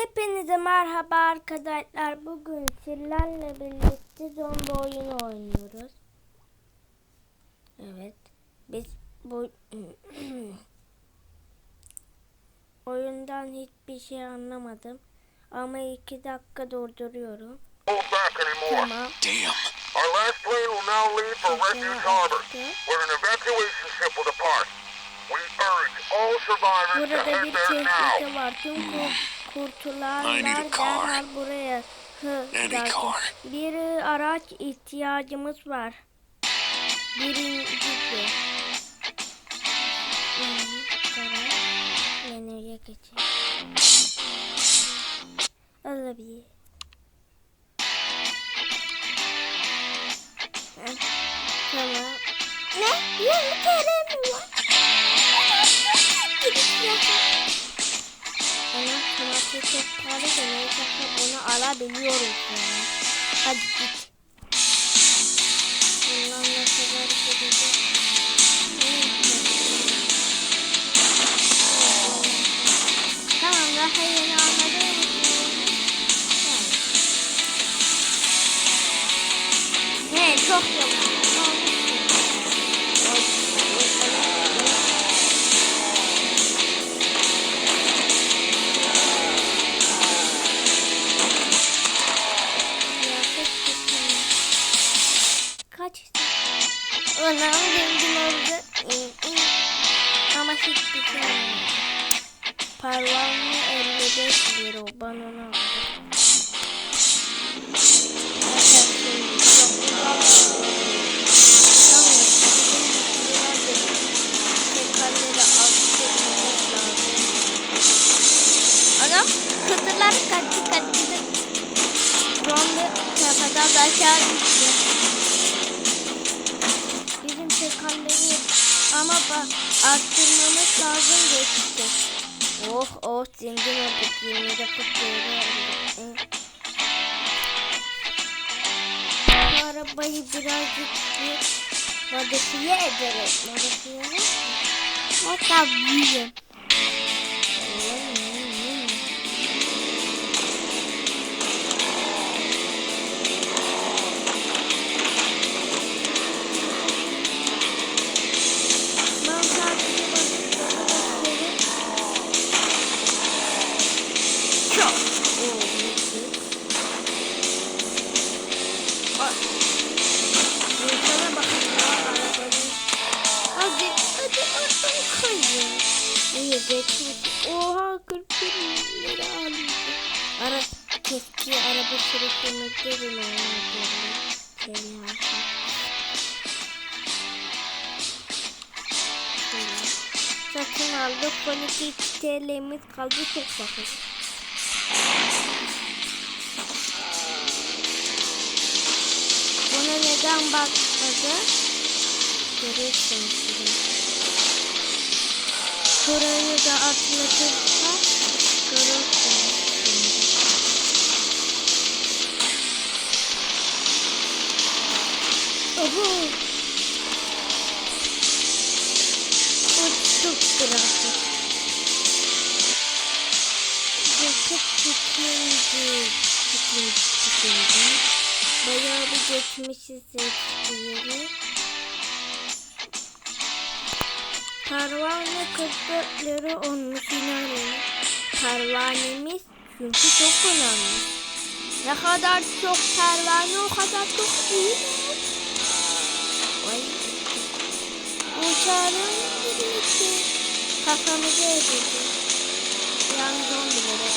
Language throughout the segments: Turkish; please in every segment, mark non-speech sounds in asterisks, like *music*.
Hepinize merhaba arkadaşlar. Bugün sizlerle birlikte zombi oyunu oynuyoruz. Evet. Biz bu *clears throat* oyundan hiçbir şey anlamadım. Ama iki dakika durduruyorum. Tamam. Damn. Our last plane will now leave for Refuge Harbor, where an evacuation ship will depart. We urge all survivors to head there now. Kurtulanlar derhal buraya hı, Any gelsin. car. Bir araç ihtiyacımız var. Birincisi. Yani geçelim. Olabilir. Heh, Tamam. Ne? Yeni kere Çok pahalı da neyse onu alabiliyoruz yani. Hadi git. Tepeden aşağı düştü. Bizim tekrarları ama bak arttırmamız lazım geçti. Oh oh zengin olduk. 20 dakika böyle olduk. Bu arabayı birazcık bir modifiye ederiz. Modifiye ne? Motofiye. Şöyle. Satın aldık. 12 TL'miz kaldı. Çok bakın. Buna neden bakmadı? Görürsünüz şimdi. Şurayı da atlatırsa görürsünüz Oho! Uçtuk birazcık. Yakıt tükendi. Tükendi, tükendi. Bayağı bir geçmişiz eskileri. Pervane 44 lira olmuş inanın. Pervanemiz çünkü çok önemli. Ne kadar çok pervane o kadar çok iyi. Uçağın birisi kafamızı ezildi. Yan zombilere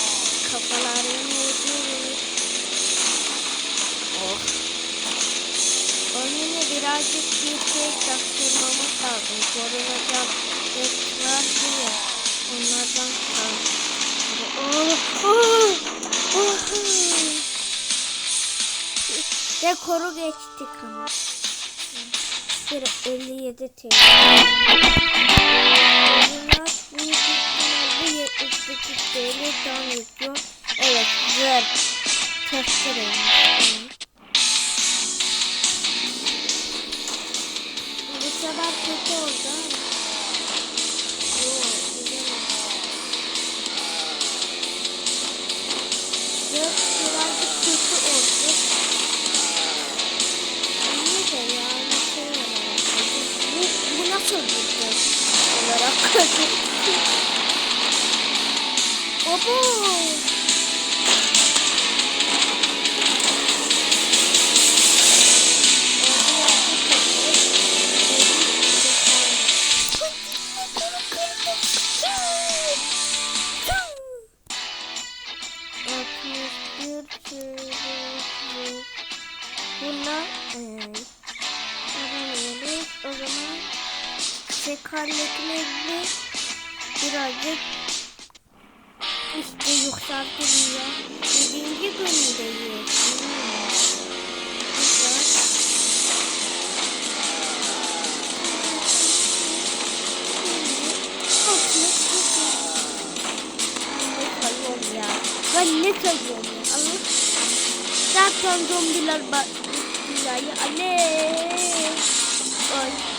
kafalarını yediyoruz. Oh. Onunla birazcık bir şey taktırmamız lazım. Korunacak retler diye. Onlardan kal. Oh, oh, oh. Rekoru geçtik ama kere 57 TL. Bunlar büyük ihtimalle 78 TL'den yapıyor. Evet güzel. Testere Bu sefer kötü oldu ama. Yok, güzel. 4 lira çabuk olarak kaçırdım. *laughs* Baba. internetini birazcık işte yükseltiliyor. Birinci bölümdeyiz. Ben ne sayıyorum ya? Allah. Zaten zombiler bak. Ya anne. Ay.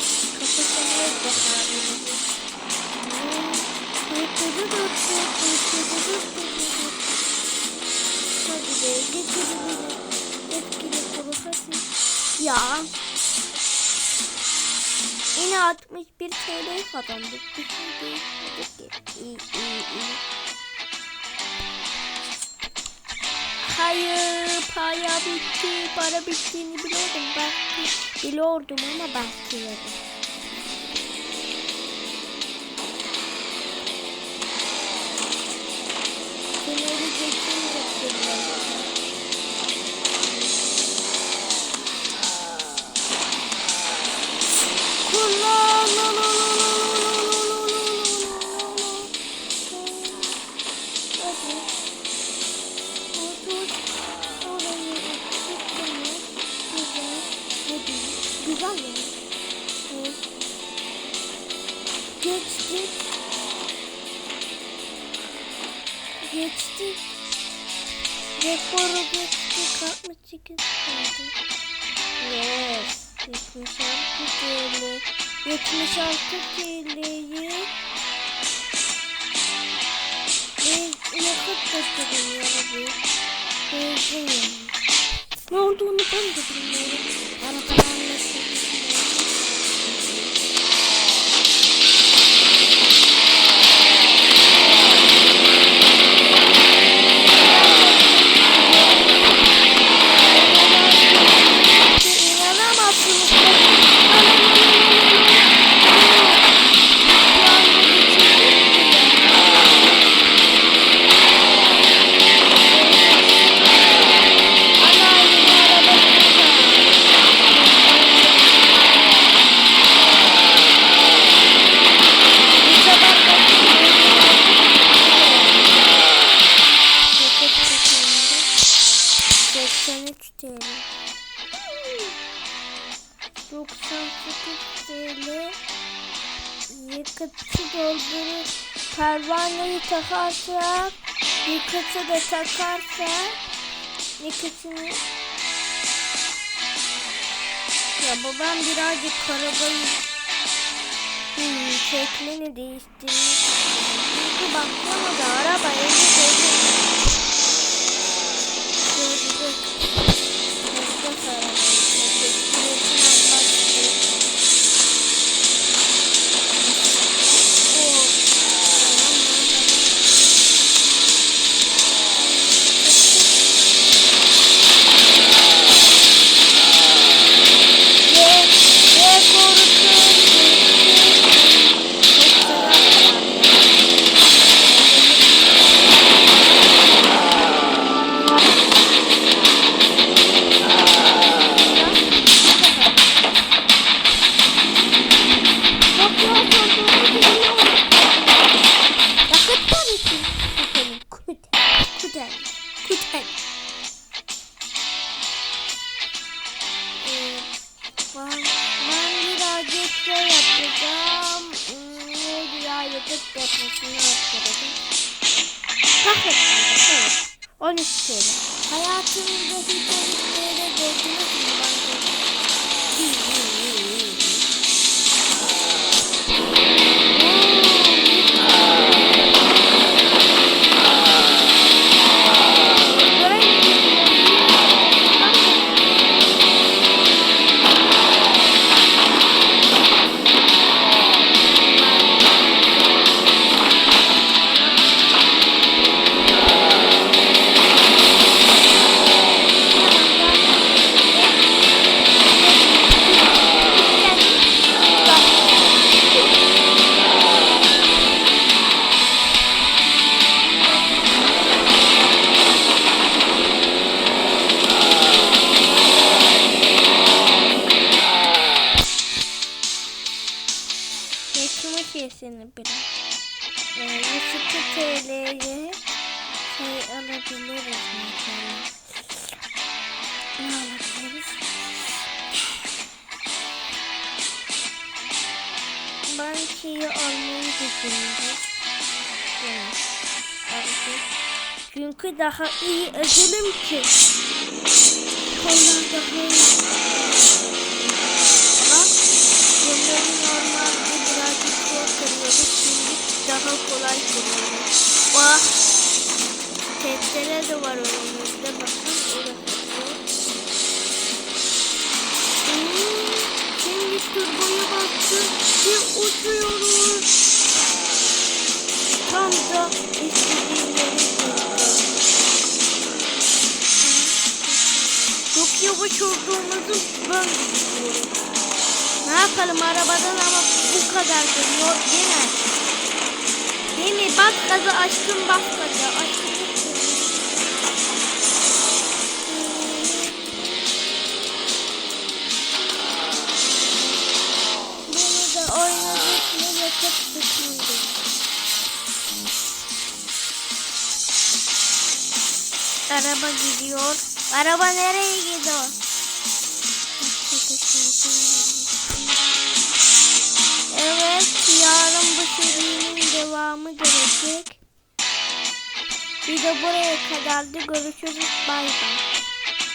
Ya. Yine 61 TL kazandık. İyi. Hayır para bitti. Para bittiğini biliyordum. Belki biliyordum ama belki yedim. 最经典的了。78 kaldı. Yes. 76 TL. 76 TL'yi yakıp gösteriyorum abi. Benzin. Ne olduğunu ben de bilmiyorum. Pervaneyi takarsak yakıtı da takarsak yakıtını ya babam birazcık arabayı hmm, şeklini değiştirmiş. Çünkü baksana da araba eli şey yapacağım. Neydi ya yatak yapmasını yapacağım. Kahretsin. Evet. 13 TL. Hayatımızda hiç öyle gördünüz mü? Mesela. Ne alabiliriz? Almayı aldık. Çünkü daha iyi edelim ki. Kollar daha iyi. De var önümüzde. Bakın, orası Şimdi turboya bastık ve uçuyoruz. Tam da istediğim yere girdim. Çok yavaş olduğumuzu ben düşünüyorum. Ne yapalım arabadan ama bu kadar değil mi? Değil mi? Bas gazı açtım bas gazı yakıp sıkıldım. Araba gidiyor. Araba nereye gidiyor? Evet, yarın bu serinin devamı gelecek. De buraya kadar da görüşürüz. Bay bay.